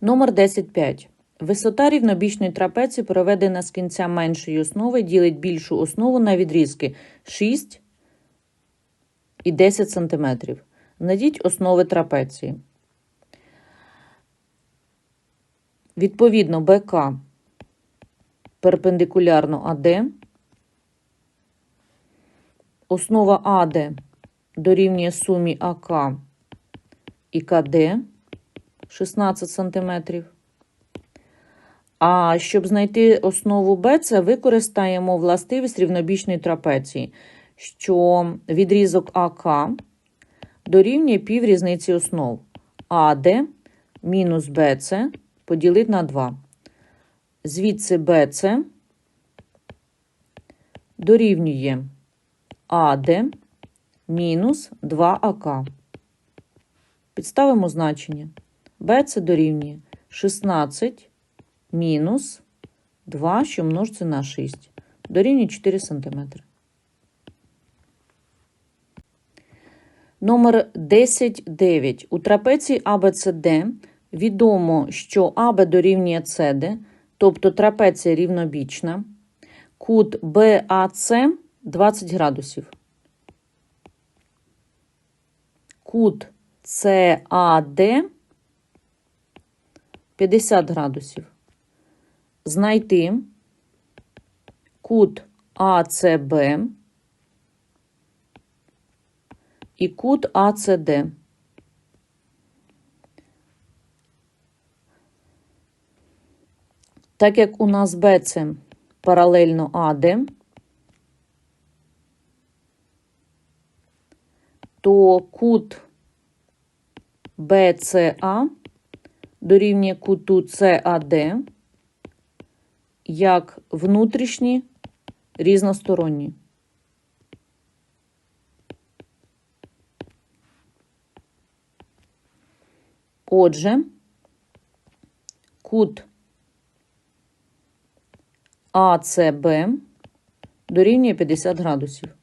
Номер 10.5. Висота рівнобічної трапеції, проведена з кінця меншої основи, ділить більшу основу на відрізки 6 і 10 см. Знайдіть основи трапеції. Відповідно, БК перпендикулярно АД. Основа АД дорівнює сумі АК і КД 16 см. А щоб знайти основу БЦ, використаємо властивість рівнобічної трапеції, що відрізок АК дорівнює пів різниці основ. АД мінус БЦ поділити на 2. Звідси БЦ дорівнює АД мінус 2АК. Підставимо значення. БЦ дорівнює 16 мінус 2, що множиться на 6. Дорівнює 4 см. Номер 10.9. У трапеції ABCD відомо, що АБ дорівнює CD, тобто трапеція рівнобічна. Кут BAC 20 градусів. Кут CAD 50 градусів. Знайти кут АЦБ і кут АЦД. Так як у нас БЦ паралельно АД, то кут БЦА дорівнює куту САД як внутрішні різносторонні. Отже, кут АЦБ дорівнює 50 градусів.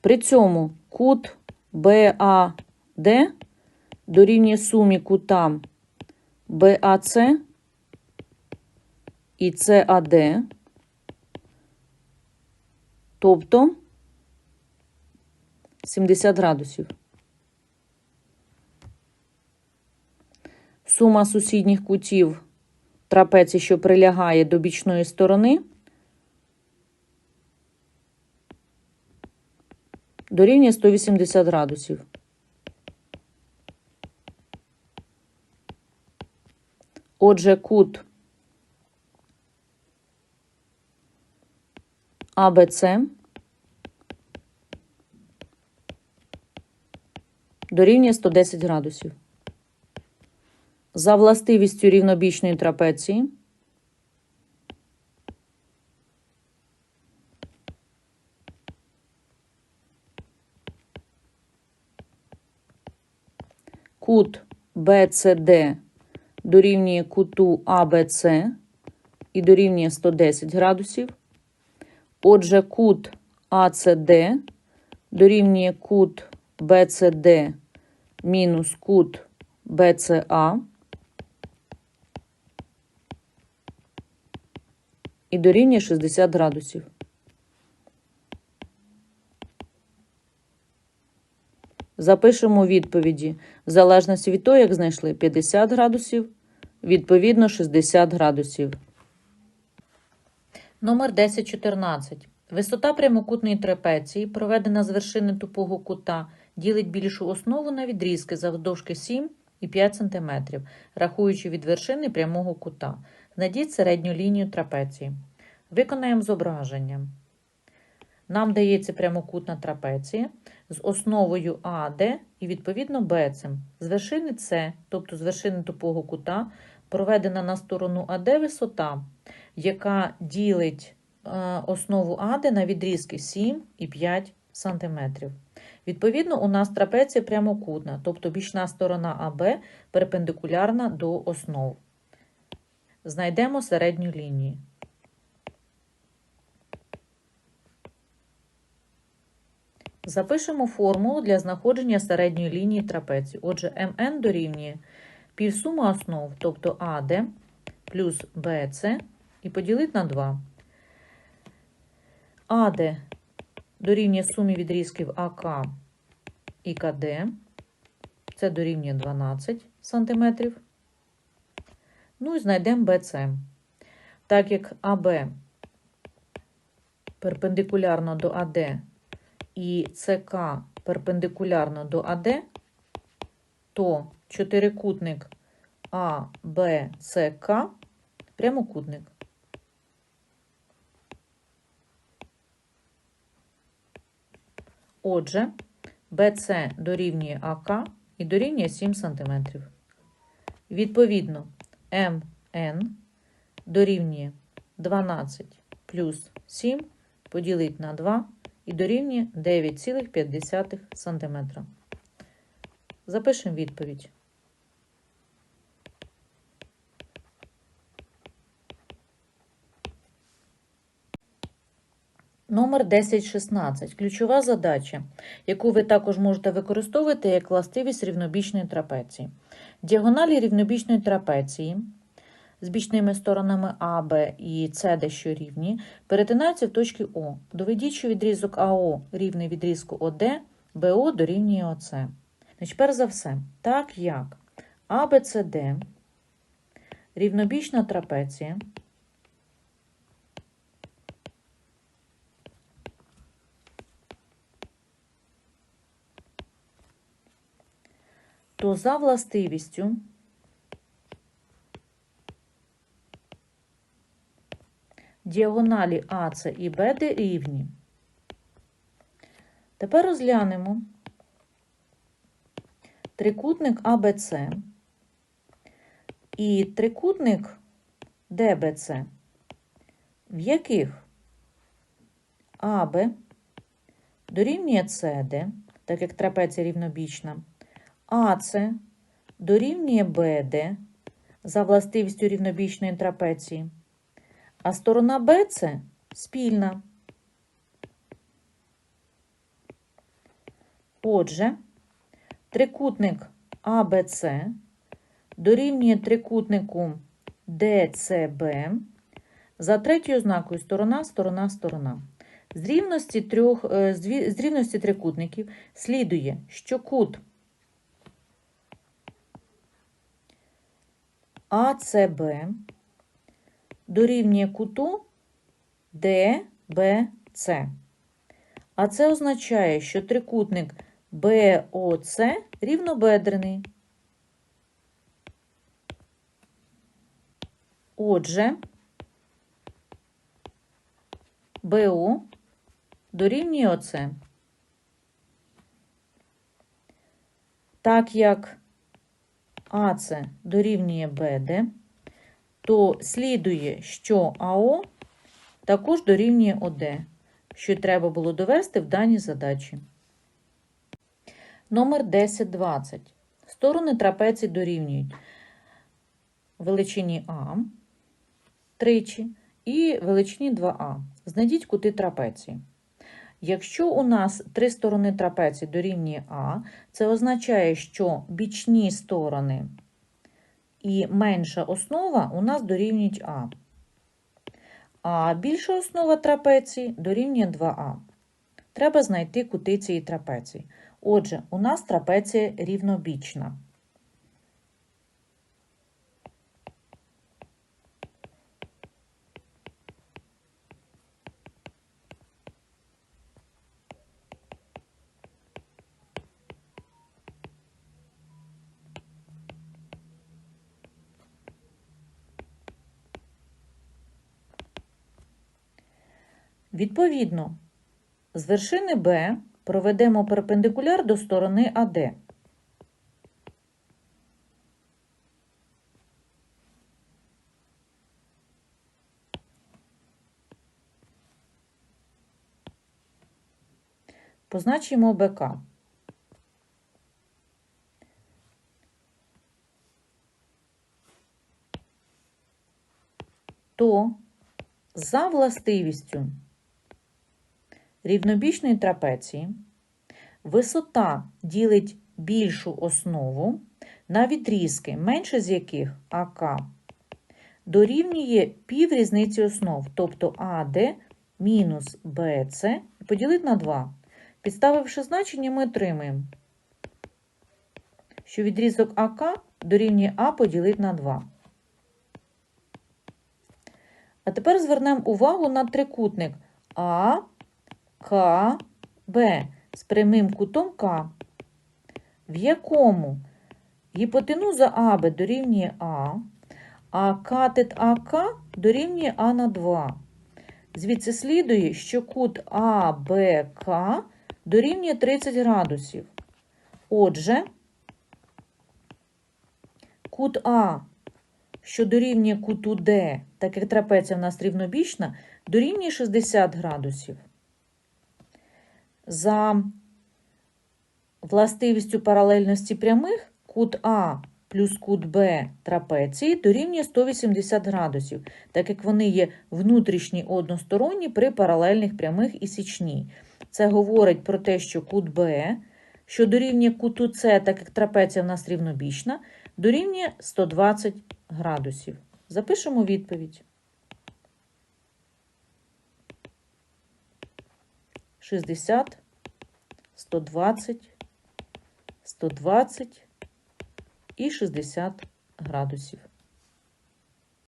При цьому кут БАД дорівнює сумі кутам БАЦ і САД, тобто 70 градусів. Сума сусідніх кутів трапеції, що прилягає до бічної сторони, дорівнює 180 градусів. Отже, кут АБЦ дорівнює 110 градусів. За властивістю рівнобічної трапеції кут BCD дорівнює куту АБЦ і дорівнює 110 градусів. Отже, кут АЦД дорівнює кут BCD мінус кут BCA і дорівнює 60 градусів. Запишемо відповіді в залежності від того, як знайшли 50 градусів, відповідно 60 градусів. Номер 1014. Висота прямокутної трапеції, проведена з вершини тупого кута, ділить більшу основу на відрізки завдовжки 7 і 5 см, рахуючи від вершини прямого кута. Знайдіть середню лінію трапеції. Виконаємо зображення. Нам дається прямокутна трапеція з основою АД і, відповідно, БЦ. З вершини С, тобто з вершини тупого кута, проведена на сторону АД висота, яка ділить е, основу АД на відрізки 7 і 5 см. Відповідно, у нас трапеція прямокутна, тобто бічна сторона АБ перпендикулярна до основ. Знайдемо середню лінію. Запишемо формулу для знаходження середньої лінії трапеції. Отже, МН дорівнює півсума основ, тобто АД плюс БЦ, і поділити на 2. АД дорівнює сумі відрізків АК і КД. Це дорівнює 12 см. Ну і знайдемо БЦ. Так як АБ перпендикулярно до АД і ЦК перпендикулярно до АД, то чотирикутник АБЦК прямокутник. Отже, БЦ дорівнює АК і дорівнює 7 см. Відповідно, МН дорівнює 12 плюс 7 поділити на 2 і дорівнює 9,5 см. Запишемо відповідь. Номер 1016. Ключова задача, яку ви також можете використовувати як властивість рівнобічної трапеції. Діагоналі рівнобічної трапеції з бічними сторонами А, Б і С, що рівні, перетинаються в точці О. Доведіть, що відрізок АО рівний відрізку ОД, БО дорівнює ОЦ. Значить, перш за все, так як АБЦД рівнобічна трапеція то за властивістю діагоналі АЦ і БД рівні. Тепер розглянемо трикутник АБЦ і трикутник ДБЦ, в яких АБ дорівнює СД, так як трапеція рівнобічна, АЦ дорівнює БД за властивістю рівнобічної трапеції, а сторона БЦ спільна. Отже, трикутник АБЦ дорівнює трикутнику ДЦБ за третьою ознакою сторона, сторона, сторона. З рівності, трьох, е, з рівності трикутників слідує, що кут АЦБ дорівнює куту ДБЦ. А це означає, що трикутник БОЦ рівнобедрений. Отже, БО дорівнює ОЦ. Так як АЦ дорівнює БД, то слідує, що АО також дорівнює ОД, що треба було довести в даній задачі. Номер 1020. Сторони трапеції дорівнюють величині А тричі і величині 2А. Знайдіть кути трапеції. Якщо у нас три сторони трапеції дорівнює А, це означає, що бічні сторони і менша основа у нас дорівнюють А. А більша основа трапеції дорівнює 2А. Треба знайти кути цієї трапеції. Отже, у нас трапеція рівнобічна. Відповідно, з вершини Б проведемо перпендикуляр до сторони АД. Позначимо БК. То за властивістю рівнобічної трапеції Висота ділить більшу основу на відрізки, менше з яких АК дорівнює пів різниці основ, тобто АД мінус БЦ поділити на 2. Підставивши значення, ми отримаємо, що відрізок АК дорівнює А поділити на 2. А тепер звернемо увагу на трикутник А, К, Б з прямим кутом К, в якому гіпотенуза АБ дорівнює А, а катет АК дорівнює А на 2. Звідси слідує, що кут АБК дорівнює 30 градусів. Отже, кут А, що дорівнює куту Д, так як трапеція в нас рівнобічна, дорівнює 60 градусів. За властивістю паралельності прямих, кут А плюс кут Б трапеції дорівнює 180 градусів, так як вони є внутрішні односторонні при паралельних прямих і січні. Це говорить про те, що кут Б, що дорівнює куту С, так як трапеція в нас рівнобічна, дорівнює 120 градусів. Запишемо відповідь. 60, 120, 120 і 60 градусів.